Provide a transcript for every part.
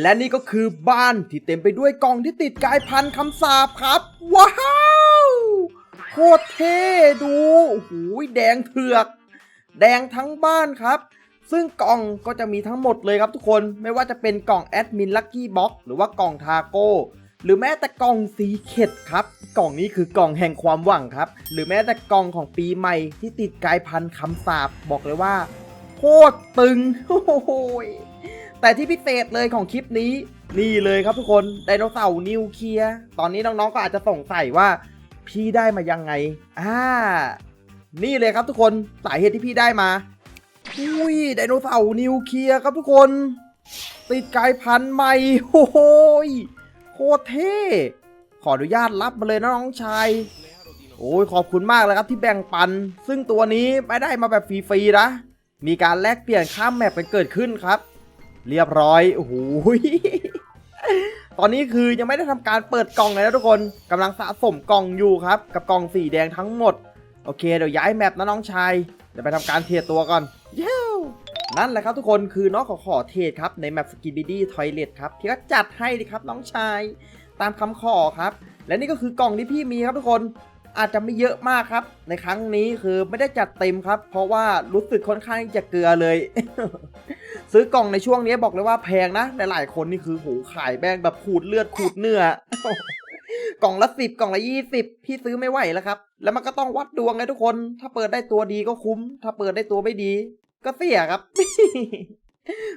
และนี่ก็คือบ้านที่เต็มไปด้วยกล่องที่ติดกายพันธุ์คำสาปครับ ว้าวโคตรเท่ดูโอ้โหแดงเถือก แดงทั้งบ้านครับ ซึ่งกล่องก็จะมีทั้งหมดเลยครับทุกคนไม่ว่าจะเป็นกล่องแอดมินลั c กี้บ็อกหรือว่ากล่องทาโก้หรือแม้แต่กล่องสีเข็ดครับ กล่องนี้คือกล่องแห่งความหวังครับ หรือแม้แต่กล่องของปีใหม่ที่ติดกายพันธุ์คำสาปบอกเลยว่าโคตรตึงโอ้โหย แต่ที่พิเศษเลยของคลิปนี้ นี่เลยครับทุกคนไดโนเสาร์นิวเคลียร์ตอนนี้น้องๆก็อาจจะสงสัยว่าพี่ได้มายังไงอ่านี่เลยครับทุกคนสาเหตุที่พี่ได้มาอุ้ยไดโนเสาร์นิวเคลียร์ครับทุกคนติดกายพันธุ์ใหม่โอ้โหยโคตรเท่ขออนุญาตรับมาเลยนะน้องชายโอ้ยขอบคุณมากเลยครับที่แบ่งปัน ซึ่งตัวนี้ไม่ได้มาแบบฟรีๆนะ มีการแลกเปลี่ยนข้ามแมปกันเกิดขึ้นครับ เรียบร้อยโอ้โหตอนนี้คือยังไม่ได้ทำการเปิดกล่องเลยนะทุกคนกำลังสะสมกล่องอยู่ครับ กับกล่องสีแดงทั้งหมด โอเคเดี๋ยวย้ายแมปนะน้องชายเดี๋ยวไปทำการเทรดตัวก่อนเย้นั่นแหละครับทุกคนคือน้องขอขอเทรดครับในแมปสกินบิดี้ทอยเลทครับพี่ก็จัดให้ดีครับน้องชายตามคำขอครับ และนี่ก็คือกล่องที่พี่มีครับทุกคน อาจจะไม่เยอะมากครับ ในครั้งนี้คือไม่ได้จัดเต็มครับ เพราะว่ารู้สึกค่อนข้างจะเกลือเลย ซื้อกล่องในช่วงนี้บอกเลยว่าแพงนะหลายๆคนนี่คือโหขายแบงแบบขูดเลือดขูดเนื้อกล่องละสิบกล่องละยี่สิบพี่ซื้อไม่ไหวแล้วครับ แล้วมันก็ต้องวัดดวงไงทุกคน ถ้าเปิดได้ตัวดีก็คุ้ม ถ้าเปิดได้ตัวไม่ดี ก็เสียครับ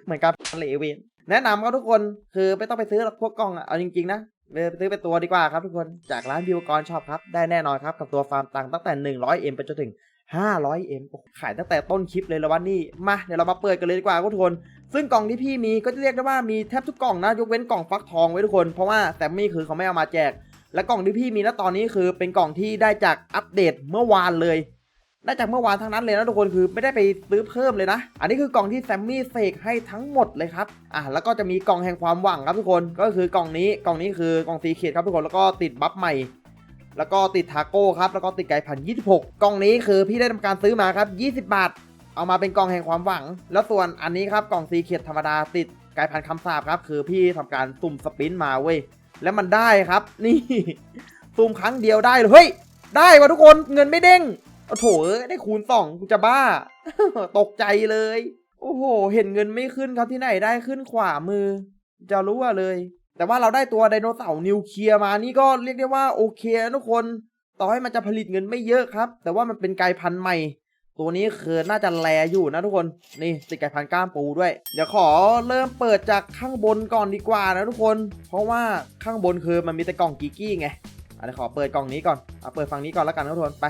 เหมือนกับเลเวนแนะนำครับทุกคนคือไม่ต้องไปซื้อหรอกพวกกล่องอะเอาจริงๆนะ ไปซื้อเป็นตัวดีกว่าครับทุกคนจากร้านบิวกรช็อปครับ ได้แน่นอนครับกับตัวฟาร์มตังตั้งแต่ 100M ไปจนถึง 500M ขายตั้งแต่ต้นคลิปเลยแล้ววันนี้มาเดี๋ยวเรามาเปิดกันเลยดีกว่าทุกคน ซึ่งกล่องที่พี่มีก็จะเรียกได้ว่ามีแทบทุกกล่องนะยกเว้นกล่องฟักทองไว้ทุกคนเพราะว่าแซมมี่คือเขาไม่เอามาแจก และกล่องที่พี่มีณตอนนี้คือเป็นกล่องที่ได้จากอัปเดตเมื่อวานเลย ได้จากเมื่อวานทั้งนั้นเลยนะทุกคนคือไม่ได้ไปซื้อเพิ่มเลยนะ อันนี้คือกล่องที่แซมมี่เสกให้ทั้งหมดเลยครับอะแล้วก็จะมีกล่องแห่งความหวังครับทุกคนก็คือกล่องนี้กล่องนี้คือกล่องสีเขียดครับทุกคนแล้วก็ติดบัฟใหม่แล้วก็ติดทาโก้ครับแล้วก็ติดไก่พันยี่สิบหกกล่องนี้คือพี่ได้ทำการซื้อมาครับยี่สิบบาท เอามาเป็นกล่องแห่งความหวัง แล้วส่วนอันนี้ครับกล่องซีเคียดธรรมดาติดไก่พันคำสาบครับคือพี่ทำการสุ่มสปินมาเว้ยแล้วมันได้ครับ นี่สุ่มครั้งเดียวได้เลยเฮ้ยได้ว่ะทุกคนเงินไม่เด้ง โอ้โถเอ้ได้คูณสองกูจะบ้า ตกใจเลย โอ้โห เห็นเงินไม่ขึ้นครับที่ไหนได้ขึ้นขวามือ จะรู้ว่าเลย แต่ว่าเราได้ตัวไดโนเสาร์นิวเคลียร์มานี่ก็เรียกได้ว่าโอเคทุกคน ต่อให้มันจะผลิตเงินไม่เยอะครับ แต่ว่ามันเป็นไกลพันธุ์ใหม่ ตัวนี้คือน่าจะแลอยู่นะทุกคน นี่ติดไก่พันธุ์ก้ามปูด้วย เดี๋ยวขอเริ่มเปิดจากข้างบนก่อนดีกว่านะทุกคน เพราะว่าข้างบนคือมันมีแต่กล่องกีกี้ไงอะเดี๋ยวขอเปิดกล่องนี้ก่อนเอาเปิดฝั่งนี้ก่อนแล้วกันนะทุกคนไป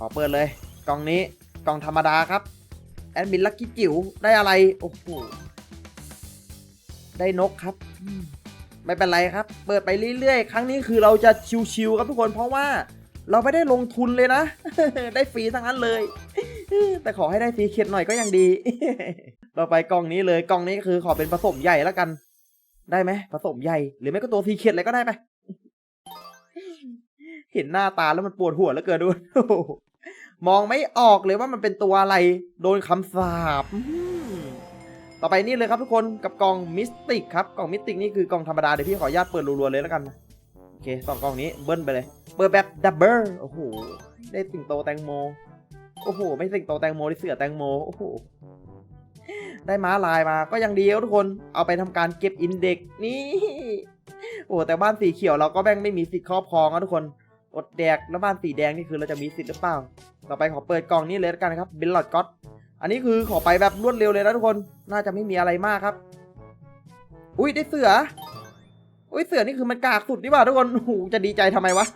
ขอเปิดเลย กล่องนี้กล่องธรรมดาครับ แอดมินลักกี้จิ๋วได้อะไร โอ้โห ได้นกครับ ไม่เป็นไรครับ เปิดไปเรื่อยๆ ครั้งนี้คือเราจะชิวๆครับทุกคนเพราะว่าเราไม่ได้ลงทุนเลยนะ ได้ฟรีทั้งนั้นเลย แต่ขอให้ได้ฟรีเข็ดหน่อยก็ยังดี เราไปกล่องนี้เลยกล่องนี้คือขอเป็นผสมใหญ่แล้วกัน ได้ไหมผสมใหญ่ หรือไม่ก็ตัวฟรีเข็ดอะไรก็ได้ไป เห็นหน้าตาแล้วมันปวดหัวแล้วเกินด้วย มองไม่ออกเลยว่ามันเป็นตัวอะไร โดนคำสาปต่อไปนี่เลยครับทุกคนกับกล่องมิสติกครับกล่องมิสติกนี่คือกล่องธรรมดาเดี๋ยวพี่ขออนุญาตเปิดรัวๆเลยแล้วกันโอเคสองกล่องนี้เบิ้ลไปเลย เปิดแบบดับเบิลโอ้โหได้สิงโตแตงโมโอ้โห ไม่สิงโตแตงโมได้เสือแตงโมโอ้โหได้ม้าลายมาก็ยังดีครับทุกคนเอาไปทำการเก็บอินเด็กซ์นี่โอ้แต่บ้านสีเขียวเราก็แบ่งไม่มีสิทธิ์ครอบครองนะทุกคน อดแดกแล้วบ้านสีแดงนี่คือเราจะมีสิทธิ์หรือเปล่า ต่อไปขอเปิดกล่องนี้เลยแล้วกันนะครับบิลลอดก็ตอันนี้คือขอไปแบบรวดเร็วเลยนะทุกคน น่าจะไม่มีอะไรมากครับ อุ้ยได้เสือ อุ้ยเสือนี่คือมันกากสุดนี่หว่าทุกคนโอ้โหจะดีใจทำไมวะ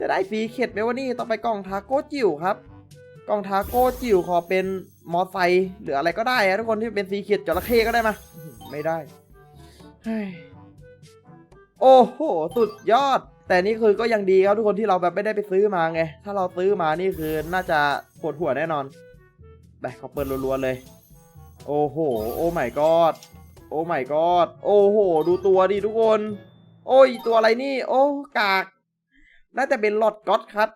จะได้ฟรีเข็ดไหมวะนี่ ต่อไปกล่องทาโก้จิ๋วครับ กล่องทาโก้จิ๋วขอเป็นมอไซค์หรืออะไรก็ได้ทุกคนที่เป็นสีเขียดจระเข้ก็ได้มาอื้อหือไม่ได้ โอ้โห สุดยอด แต่นี่คือก็ยังดีครับทุกคนที่เราแบบไม่ได้ไปซื้อมาไง ถ้าเราซื้อมานี่คือน่าจะปวดหัวแน่นอนไปขอเปิดรัวๆเลย โอ้โห โอ้ไม่กอด โอ้ไม่กอด โอ้โห ดูตัวดิทุกคน โอ้ย ตัวอะไรนี่ โอ้ กาก น่าจะเป็นหลอดก๊อตครับ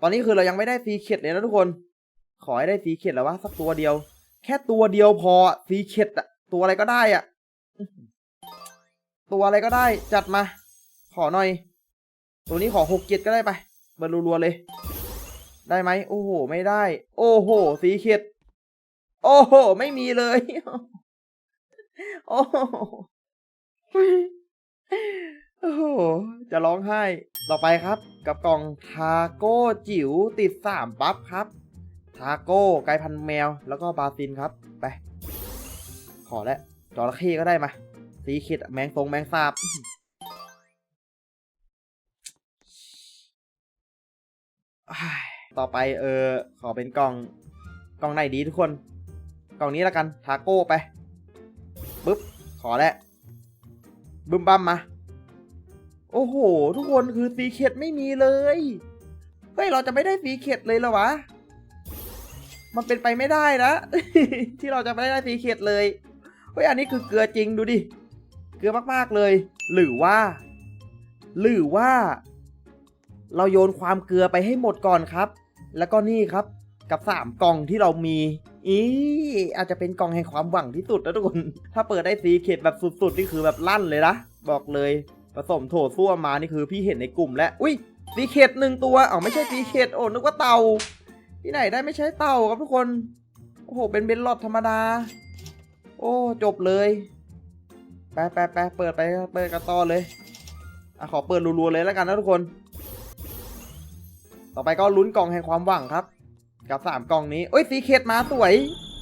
ตอนนี้คือเรายังไม่ได้ซีเค็ดเลยนะทุกคน ขอให้ได้ซีเค็ดแล้ววะสักตัวเดียว แค่ตัวเดียวพอซีเค็ดอะตัวอะไรก็ได้อะตัวอะไรก็ได้ จัดมา ขอหน่อย ตัวนี้ขอหกเจ็ดก็ได้ไปเบิร์รัวๆเลย ได้ไหมโอ้โห ไม่ได้ โอ้โห สีเข็ดโอ้โห ไม่มีเลย โอ้โหโอ้โห จะร้องไห้ ต่อไปครับ กับกล่องทาโก้จิ๋วติดสามบัฟครับ ทาโก้ไก่พันแมว แล้วก็บาซินครับ ไป ขอแล้วจระเข้ก็ได้มา สีเข็ดแมงทรงแมงสาบ ต่อไปเออขอเป็นกล่องกล่องไหนดีทุกคน กล่องนี้แล้วกันทาโก้ไปปึ๊บขอแล้วบึมบัมมา โอ้โห ทุกคนคือสีเข็ดไม่มีเลย เฮ้ย เราจะไม่ได้สีเข็ดเลยเหรอวะ มันเป็นไปไม่ได้นะ ที่เราจะไม่ได้สีเข็ดเลย เฮ้ย อันนี้คือเกลือจริงดูดิ เกลือมากๆเลย หรือว่า หรือว่า เราโยนความเกลือไปให้หมดก่อนครับ แล้วก็นี่ครับกับสามกล่องที่เรามี อีอาจจะเป็นกล่องแห่งความหวังที่สุดนะทุกคน ถ้าเปิดได้สีเข็ดแบบสุดๆ นี่คือแบบลั่นเลยนะ บอกเลยผสมโถส้วมมานี่คือพี่เห็นในกลุ่มแล้ว อุ้ยสีเข็ดหนึ่งตัวอ๋อไม่ใช่สีเข็ดโอ้นึกว่าเต่า ที่ไหนได้ไม่ใช่เต่าครับทุกคน โอ้โห เป็นเบนลอดธรรมดา โอ้จบเลยไปไปไปเปิดไปเปิดกันต่อเลยอขอเปิดรัวๆเลยแล้วกันนะทุกคน ต่อไปก็ลุ้นกล่องแห่งความหวังครับ กับสามกล่องนี้เอ้ยสีเข็ดมาสวย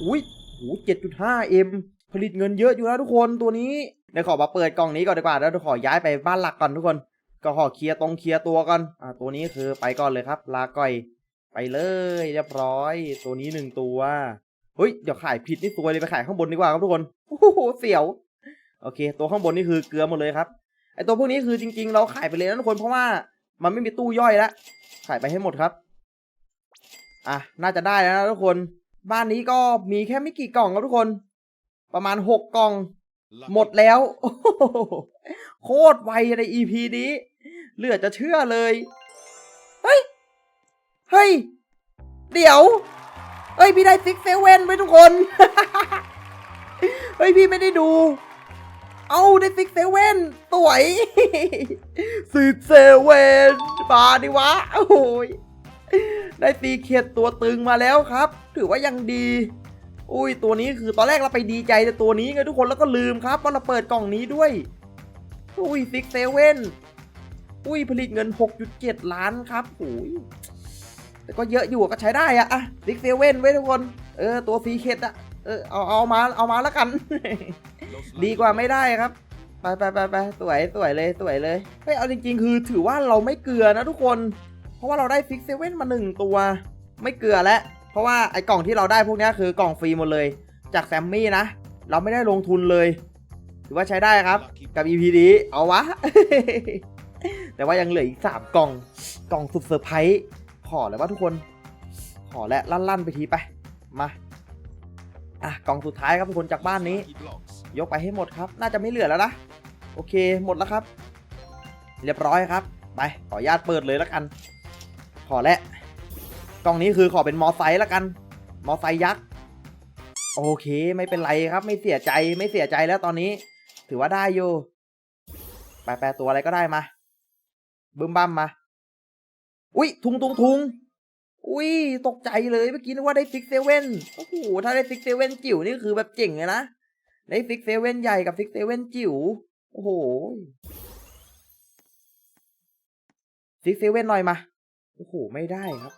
อุ้ยโหเจ็ดจุดห้าเอ็มผลิตเงินเยอะอยู่นะทุกคนตัวนี้เดี๋ยวขอมาเปิดกล่องนี้ก่อนดีกว่าแล้วเดี๋ยวขอย้ายไปบ้านหลักก่อนทุกคน ก็ขอเคลียร์ตรงเคลียร์ตัวก่อนอ่าตัวนี้คือไปก่อนเลยครับ ลาก่อย ไปเลยเรียบร้อย ตัวนี้หนึ่งตัวเฮ้ยเดี๋ยวขายผิดนี่ตัวเลยไปขายข้างบนดีกว่าครับทุกคนโอ้โหเสียวโอเค ตัวข้างบนนี่คือเกลือหมดเลยครับไอตัวพวกนี้คือจริง ๆ เราขายไปเลยนะทุกคนเพราะว่ามันไม่มีตู้ย่อยแล้ว ขายไปให้หมดครับ อะ น่าจะได้แล้วนะทุกคน บ้านนี้ก็มีแค่ไม่กี่กล่องครับทุกคน ประมาณหกกล่อง หมดแล้ว โคตรไวใน EP นี้ เหลือจะเชื่อเลย เฮ้ย เฮ้ย เดี๋ยวเฮ้ย พี่ได้ซิกเซเว่นไว้ทุกคน เฮ้ย พี่ไม่ได้ดู เอาได้ซิกเซเว่นสวยซิกเซเว่นมาดิวะ โอ้ย ได้ตีเขียดตัวตึงมาแล้วครับ ถือว่ายังดี อุ้ย ตัวนี้คือตอนแรกเราไปดีใจแต่ตัวนี้ไงทุกคนแล้วก็ลืมครับว่าเราเปิดกล่องนี้ด้วย อุ้ยซิกเซเว่นอุ้ยผลิตเงิน 6.7 ล้านครับโอ้ยแต่ก็เยอะอยู่ก็ใช้ได้อะอะซิกเซเว่นไว้ทุกคน เออ ตัวซีเคดอะเออเอาเอามาเอามาแล้วกัน ดีกว่าไม่ได้ครับ ไปไปไปไปสวยสวยเลยสวยเลยเฮ้ยเอาจริง ๆ คือถือว่าเราไม่เกลือนะทุกคน เพราะว่าเราได้ฟิกเซเว่นมาหนึ่งตัว ไม่เกลือแล้วเพราะว่าไอ้กล่องที่เราได้พวกเนี้ยคือกล่องฟรีหมดเลย จากแซมมี่นะ เราไม่ได้ลงทุนเลย ถือว่าใช้ได้ครับ กับ EP นี้เอาวะ แต่ว่ายังเหลืออีกสามกล่อง กล่องสุดเซอร์ไพรส์ขอเลยว่าทุกคน ขอและลั่นๆไปทีไป มา อะ กล่องสุดท้ายครับทุกคนจากบ้านนี้ ยกไปให้หมดครับ น่าจะไม่เหลือแล้วนะ โอเค หมดแล้วครับ เรียบร้อยครับ ไป ขออนุญาตเปิดเลยแล้วกัน ขอและกล่องนี้คือขอเป็นมอไซค์แล้วกัน มอไซค์ยักษ์ โอเค ไม่เป็นไรครับ ไม่เสียใจ ไม่เสียใจแล้วตอนนี้ ถือว่าได้อยู่ ไปแปลตัวอะไรก็ได้มา บึ้มบั้มมา อุ้ยทุงทุงทุงอุ้ยตกใจเลยเมื่อกี้นึกว่าได้ซิกเซเว่นโอ้โหถ้าได้ซิกเซเว่นจิ๋วนี่คือแบบเจ๋งเลยนะ ได้ซิกเซเว่นใหญ่กับซิกเซเว่นจิ๋ว โอ้โหซิกเซเว่นหน่อยมา โอ้โห ไม่ได้ครับ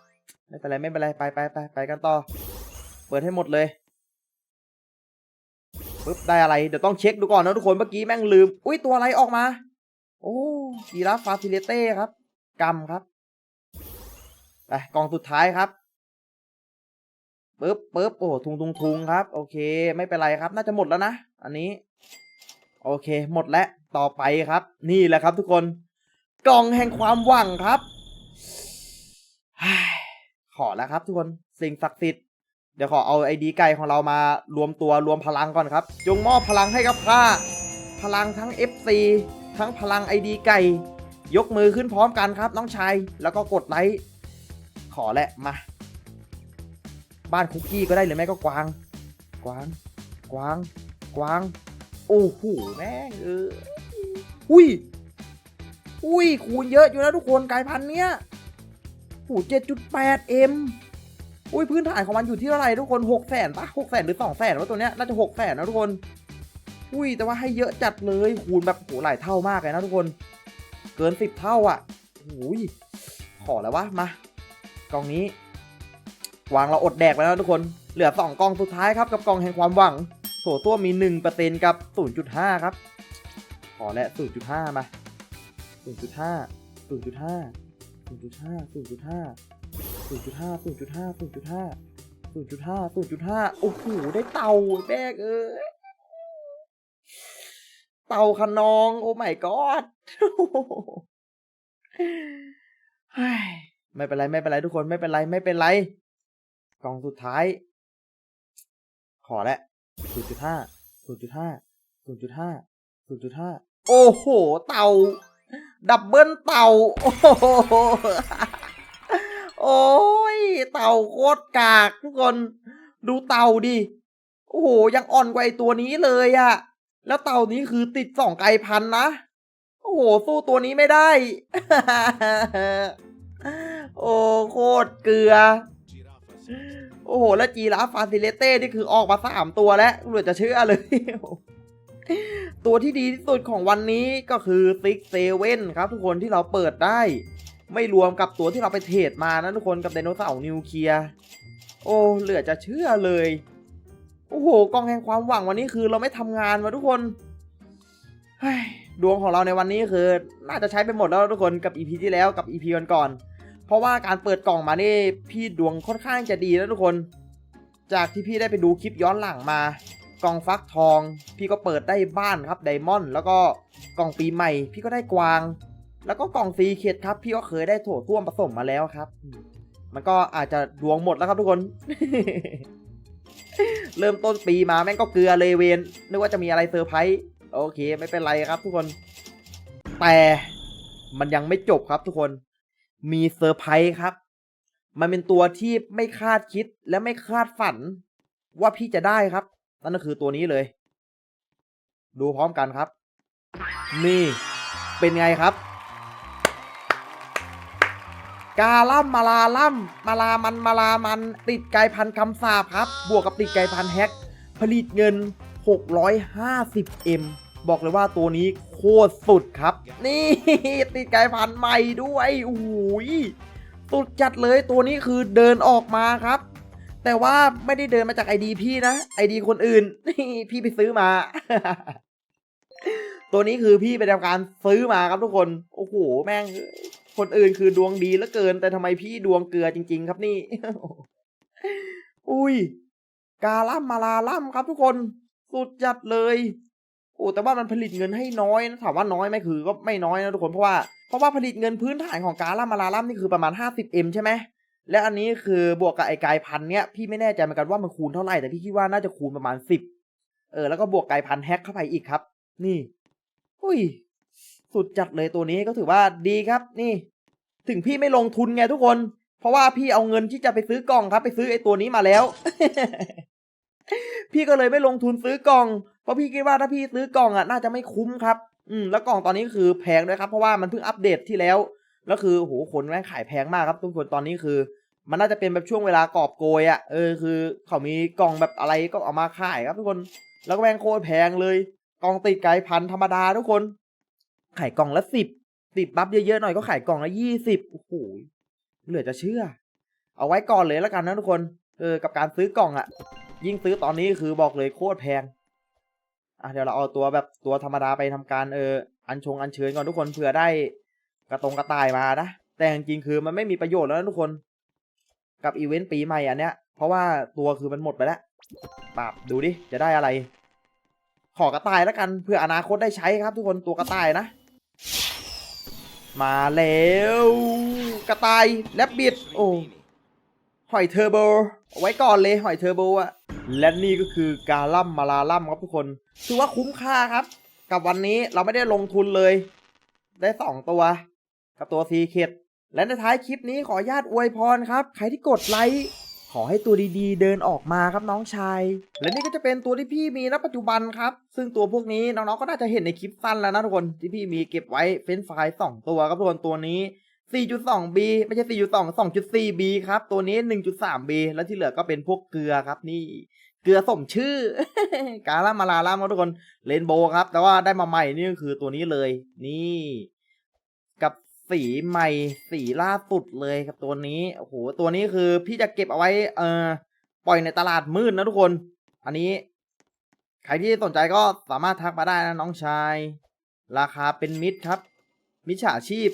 ไม่เป็นไรไม่เป็นไร ไปไปไปไปกันต่อ เปิดให้หมดเลยปึ๊บได้อะไร เดี๋ยวต้องเช็คดูก่อนนะทุกคน เมื่อกี้แม่งลืม อุ้ยตัวอะไรออกมา โอ้กีราฟาซิเลเต้ครับกำครับ ไปกล่องสุดท้ายครับ ปึ๊บปึ๊บโอ้ทุงทุงทุงครับ โอเค ไม่เป็นไรครับ น่าจะหมดแล้วนะ อันนี้ โอเค หมดแล้ว ต่อไปครับ นี่แหละครับทุกคน กล่องแห่งความหวังครับ ขอแล้วครับทุกคน สิ่งศักดิ์สิทธิ์ เดี๋ยวขอเอาไอดีไก่ของเรามารวมตัวรวมพลังก่อนครับ จงมอบพลังให้กับข้า พลังทั้ง FC ทั้งพลังไอดีไก่ ยกมือขึ้นพร้อมกันครับ น้องชาย แล้วก็กดไลค์ ขอแหละ มา บ้านคุกกี้ก็ได้หรือไม่ก็กวาง กวาง กวาง กวาง โอ้โหแม่งเอออุ้ย อุ้ย คูณเยอะอยู่นะทุกคนกลายพันธุ์เนี้ยโอ้เจ็ดจุดแปดเอ็มอุ้ยพื้นฐานของมันอยู่ที่เท่าไหร่ทุกคนหกแสนปะหกแสนหรือสองแสนว่าตัวเนี้ยน่าจะหกแสนนะทุกคน อุ้ยแต่ว่าให้เยอะจัดเลยคูณแบบโหหลายเท่ามากเลยนะทุกคน เกินสิบเท่าอะโอ้ยขอแล้ววะมากล่องนี้ วางเราอดแดกไปแล้วทุกคน เหลือ 2กองสุดท้ายครับกับกองแห่งความหวัง โถตัวมี 1%กับ 0.5 ครับ ขอและ 0.5 มา 0.5 0.5 0.5 0.5 0.5 0.5 0.5 0.5 0.5 โอ้โห ได้เต่าแบกเออเต่าขนอง โอ้ไม่กอดไม่เป็นไร ไม่เป็นไรทุกคน ไม่เป็นไร ไม่เป็นไร กล่องสุดท้าย ขอแล้วศูนย์จุดห้าศูนย์จุดห้าศูนย์จุดห้าศูนย์จุดห้าโอ้โห เต่า ดับเบิลเต่า โอ้โหโอ้ย เต่าโคตรกากทุกคน ดูเต่าดิ โอ้โห ยังอ่อนกว่าไอตัวนี้เลยอะแล้วเต่านี้คือติดสองไกลพันนะ โอ้โห สู้ตัวนี้ไม่ได้ โอ้โคตรเกลือ โอ้โห แล้วจีราฟฟาซิเลเต้นี่คือออกมาสามตัวแล้วเหลือจะเชื่อเลย ตัวที่ดีที่สุดของวันนี้ก็คือซิกเซเว่นครับทุกคนที่เราเปิดได้ ไม่รวมกับตัวที่เราไปเทรดมานะทุกคนกับไดโนเสาร์นิวเคลียร์โอ้เหลือจะเชื่อเลย โอ้โหกองแห่งความหวังวันนี้คือเราไม่ทำงานมาทุกคนดวงของเราในวันนี้คือ น่าจะใช้ไปหมดแล้วทุกคนกับ EP ที่แล้วกับ EP ก่อนๆ เพราะว่าการเปิดกล่องมานี่พี่ดวงค่อนข้างจะดีนะทุกคน จากที่พี่ได้ไปดูคลิปย้อนหลังมากล่องฟักทอง พี่ก็เปิดได้บ้านครับไดมอนด์แล้วก็กล่องปีใหม่ พี่ก็ได้กวาง แล้วก็กล่องซีเคดครับ พี่ก็เคยได้โถส้วมผสมมาแล้วครับมมันก็อาจจะดวงหมดแล้วครับทุกคน เริ่มต้นปีมาแม่งก็เกลือเลยเวนนึกว่าจะมีอะไรเซอร์ไพรส์โอเค ไม่เป็นไรครับทุกคน แต่มันยังไม่จบครับทุกคน มีเซอร์ไพรส์ครับ มันเป็นตัวที่ไม่คาดคิดและไม่คาดฝัน ว่าพี่จะได้ครับ นั่นก็คือตัวนี้เลย ดูพร้อมกันครับ นี่ เป็นไงครับ กาล่ำมาลาล่ำมาลามันมาลามัน ติดไกลพันคำสาบครับ บวกกับติดไกลพันแฮกผลิตเงิน 650M บอกเลยว่าตัวนี้โคตรสุดครับ นี่ติดไกลพันธุ์ใหม่ด้วยโอ้ยสุดจัดเลยตัวนี้คือเดินออกมาครับ แต่ว่าไม่ได้เดินมาจากไอดีพี่นะไอดีคนอื่นนี่พี่ไปซื้อมา ตัวนี้คือพี่ไปทำการซื้อมาครับทุกคนโอ้โหแม่งคนอื่นคือดวงดีเหลือเกิน แต่ทำไมพี่ดวงเกลือจริง ๆ ครับนี่ อุ้ย กาล่ำมาลาล่ำครับทุกคน สุดจัดเลย โอ้แต่ว่ามันผลิตเงินให้น้อยนะถามว่าน้อยไหมคือก็ไม่น้อยนะทุกคนเพราะว่าเพราะว่าผลิตเงินพื้นฐานของกาล่ำมาลาล่ำนี่คือประมาณ 50M ใช่ไหมและอันนี้คือบวกกับไอ้กายพันเนี้ยพี่ไม่แน่ใจเหมือนกันว่ามันคูณเท่าไหร่แต่พี่คิดว่าน่าจะคูณประมาณ 10 เออแล้วก็บวกกายพันแฮกเข้าไปอีกครับ นี่อุ้ย สุดจัดเลยตัวนี้ก็ถือว่าดีครับ นี่ ถึงพี่ไม่ลงทุนไงทุกคน เพราะว่าพี่เอาเงินที่จะไปซื้อกล่องครับ ไปซื้อไอ้ตัวนี้มาแล้ว พี่ก็เลยไม่ลงทุนซื้อกล่อง ราะพี่คิดว่าถ้าพี่ซื้อกล่องอะน่าจะไม่คุ้มครับ อืมแล้วกล่องตอนนี้คือแพงด้วยครับ เพราะว่ามันเพิ่งอัปเดตที่แล้ว แล้วคือโหคนแม่งขายแพงมากครับ ทุกคนตอนนี้คือ มันน่าจะเป็นแบบช่วงเวลากอบโกยอะเออคือ เขามีกล่องแบบอะไรก็เอามาขายครับทุกคน แล้วก็แม่งโคตรแพงเลย กล่องติดไกด์พันธรรมดาทุกคน ขายกล่องละสิบติดบัฟเยอะๆหน่อยก็ขายกล่องละยี่สิบโอ้โหเหลือจะเชื่อ เอาไว้ก่อนเลยแล้วกันนะทุกคน เออกับการซื้อกล่องอะ่ะ ยิ่งซื้อตอนนี้คือบอกเลยโคตรแพง อะเดี๋ยวเราเอาตัวแบบตัวธรรมดาไปทำการเอออัญชงอัญเชิญก่อนทุกคนเผื่อได้กระตรงกระต่ายมานะแต่จริงๆคือมันไม่มีประโยชน์แล้วนะทุกคนกับอีเวนต์ปีใหม่อันเนี้ยเพราะว่าตัวคือมันหมดไปแล้วปราบดูดิจะได้อะไร ขอกระต่ายแล้วกันเพื่ออนาคตได้ใช้ครับ ทุกคนตัวกระต่ายนะ มาแล้วกระต่ายแลบบิดโอ้หอยเทอร์โบไว้ก่อนเลยหอยเทอร์โบอะ และนี่ก็คือกาลัมมาลาลัมครับทุกคนถือว่าคุ้มค่าครับ กับวันนี้เราไม่ได้ลงทุนเลย ได้สองตัว กับตัวซีเคดและในท้ายคลิปนี้ขออนุญาตอวยพรครับ ใครที่กดไลค์ขอให้ตัวดีๆ เดินออกมาครับน้องชาย และนี่ก็จะเป็นตัวที่พี่มีณปัจจุบันครับ ซึ่งตัวพวกนี้น้องๆก็น่าจะเห็นในคลิปสั้นแล้วนะทุกคนที่พี่มีเก็บไว้เฟ้นไฟล์สองตัวครับทุกคนตัวนี้ 4.2B ไม่ใช่ 4.2 2.4B ครับ ตัวนี้ 1.3B แล้วที่เหลือก็เป็นพวกเกลือครับนี่ เกลือสมชื่อ กาลามาลาลามครับทุกคนเรนโบครับ แต่ว่าได้มาใหม่นี่ก็คือตัวนี้เลย นี่ กับสีใหม่สีล่าสุดเลยครับตัวนี้โอ้โหตัวนี้คือพี่จะเก็บเอาไว้ เอ่อปล่อยในตลาดมืดนะทุกคน อันนี้ ใครที่สนใจก็สามารถทักมาได้นะน้องชาย ราคาเป็นมิตรครับ มิจฉาชีพ